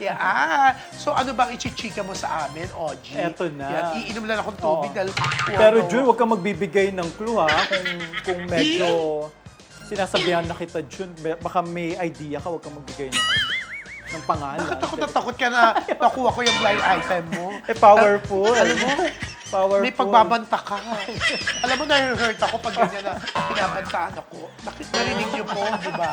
Yeah, ah, so ano bang ichichika mo sa amin, OG? Eto na. Yan, iinom lang akong tubig Oo. dahil... Pero ano, Jun, huwag kang magbibigay ng clue ha. Kung, kung medyo sinasabihan na kita, Jun, baka may idea ka, huwag kang magbigay ng, ng pangalan. Bakit takot na takot ka na nakuha ko yung blind item mo? Eh, powerful. Alam mo, Powerful. may pagbabanta ka. Alam mo, na-hurt ako pag ganyan na pinabantaan ako. Nakit narinig niyo po, di ba?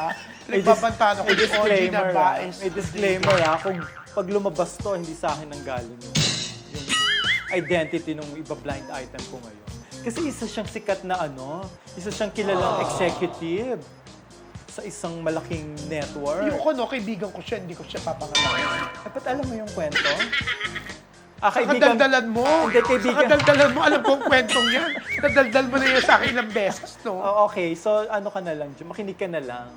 May dis- Nagbabantaan ako may disclaimer, ah. bais. May disclaimer ha. Kung pag lumabas to, hindi sa akin ang galing yung, identity ng iba blind item ko ngayon. Kasi isa siyang sikat na ano, isa siyang kilalang executive sa isang malaking network. Yung ko, no, kaibigan ko siya, hindi ko siya papangalaman. Eh, ba't alam mo yung kwento? Ah, Sa kadaldalan mo. Hindi, Sa kaibigan. kadaldalan mo, alam ko ang kwentong yan. Nadaldal mo na yan sa akin ilang beses, no? Oh, okay, so ano ka na lang, Jun, makinig ka na lang.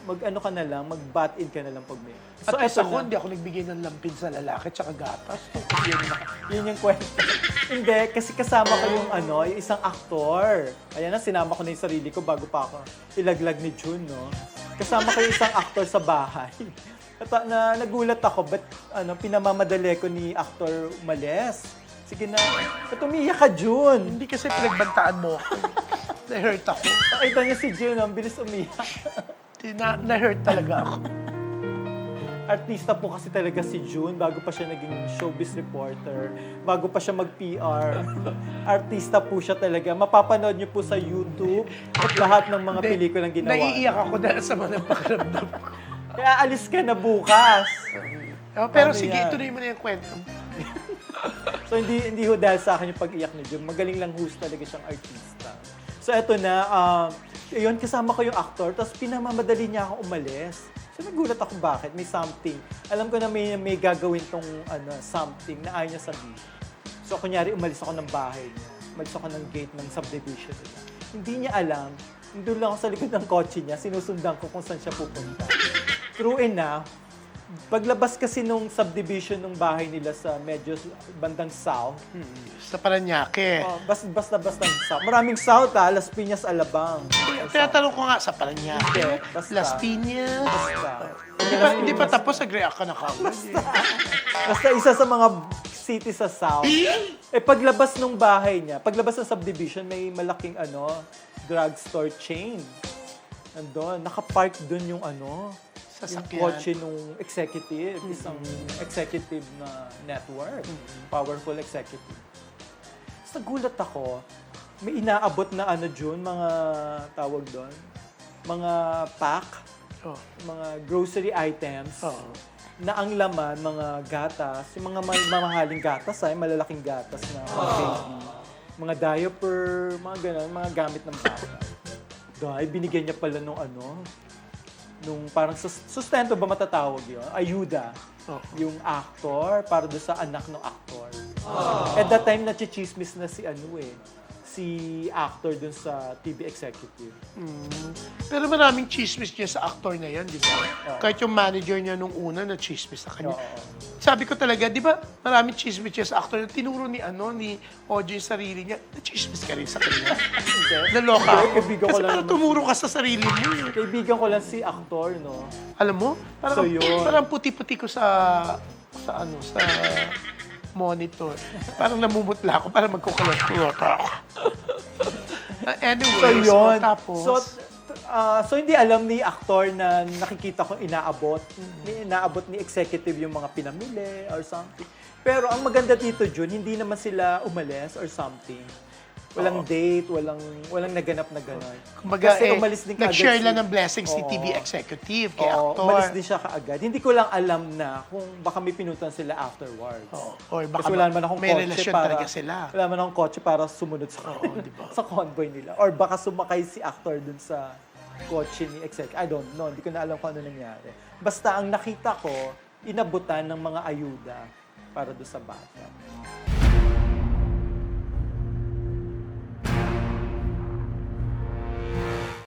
Mag ano ka na lang, mag-bat in ka na lang pag may. At So, least eto ako, na. hindi ako nagbigay ng lampin sa lalaki tsaka gatas. Tungkol yun na. Yun yung kwento. Hindi, kasi kasama ko yung ano, yung isang aktor. Ayan na, sinama ko na yung sarili ko bago pa ako ilaglag ni June, no? Kasama ko yung isang aktor sa bahay. At na, nagulat ako, ba't ano, pinamamadali ko ni aktor umalis? Sige na, ba't umiyak ka, June? Hindi kasi pinagbantaan mo ako. Na-hurt ako. Nakita niya si June, ang bilis umiyak. Na, na-hurt talaga ako. Artista po kasi talaga si June bago pa siya naging showbiz reporter, bago pa siya mag-PR. Artista po siya talaga. Mapapanood niyo po sa YouTube at lahat ng mga pelikulang ginawa. Naiiyak ako dahil sa mga pakiramdam ko. Kaya alis ka na bukas. Oh, pero sige, yan? ituloy mo na yung kwento. So hindi hindi ho dahil sa akin yung pag-iyak ni June. Magaling lang ho talaga siyang artista. So eto na, um, yun, kasama ko yung actor, tapos pinamamadali niya ako umalis. So nagulat ako bakit, may something. Alam ko na may, may gagawin tong ano, something na ayaw niya sabihin. So kunyari, umalis ako ng bahay niya. Umalis ako ng gate ng subdivision nila. Hindi niya alam, nandun lang ako sa likod ng kotse niya, sinusundan ko kung saan siya pupunta. True enough, paglabas kasi nung subdivision ng bahay nila sa medyo bandang south, Sa Paranaque. Oh, bas, basta basta south. Maraming south ha, Las Piñas, Alabang. Tinatanong ko nga sa Paranaque. Hindi, basta. Las Piñas. Basta. Hindi pa, hindi pa tapos, nag-react ka na kagad. eh. Basta isa sa mga city sa south. Eh paglabas ng bahay niya, paglabas ng subdivision, may malaking ano, drugstore chain. Nandun, nakapark dun yung ano, yung Sasakyan. kotse nung executive, isang executive na network, powerful executive. Tapos nagulat ako, may inaabot na ano June, mga tawag doon, mga pack, Oh. mga grocery items Oo. na ang laman, mga gatas, yung mga ma- mamahaling gatas ay malalaking gatas na mga baby, mga diaper, mga ganun, mga gamit ng bata. Dahil binigyan niya pala nung ano, nung parang sus- sustento ba matatawag yun? Ayuda. Oo. Yung actor, para doon sa anak ng actor. At that time, nachichismis na si ano eh, si actor dun sa TV executive. Mm. Pero maraming chismis niya sa actor na yan, di ba? Kahit yung manager niya nung una na chismis sa kanya. Oo. Sabi ko talaga, di ba, maraming chismis niya sa actor. Tinuro ni ano, ni OJ yung sarili niya, na-chismis ka rin sa kanya. Naloka ako. kaibigan ko Kasi lang parang naman. tumuro ka sa sarili mo. eh. Kaibigan ko lang si actor, no? Alam mo? Parang, So, yun. parang puti-puti ko sa, sa ano, sa monitor. Parang namumutla ako, parang magkukulot-kulot ako. Uh, anyway, So, yun. tapos, So, ah, so hindi alam ni actor na nakikita ko inaabot. Ni inaabot ni executive yung mga pinamili or something. Pero ang maganda dito, Jun, hindi naman sila umalis or something. Walang date, walang walang naganap na gano'n. kumbaga, Kasi eh, umalis din nag-share kaagad lang si- ng blessings si Oo. TV executive kay Oo, actor. umalis din siya kaagad. Hindi ko lang alam na kung baka may pinutan sila afterwards. Oo. Or baka Kasi wala naman akong may kotse relasyon para, talaga sila. Wala naman akong kotse para sumunod sa, Oo, di ba? sa convoy nila. Or baka sumakay si actor dun sa kotse ni exec. I don't know. Hindi ko na alam kung ano nangyari. Basta ang nakita ko, inabutan ng mga ayuda para doon sa bata.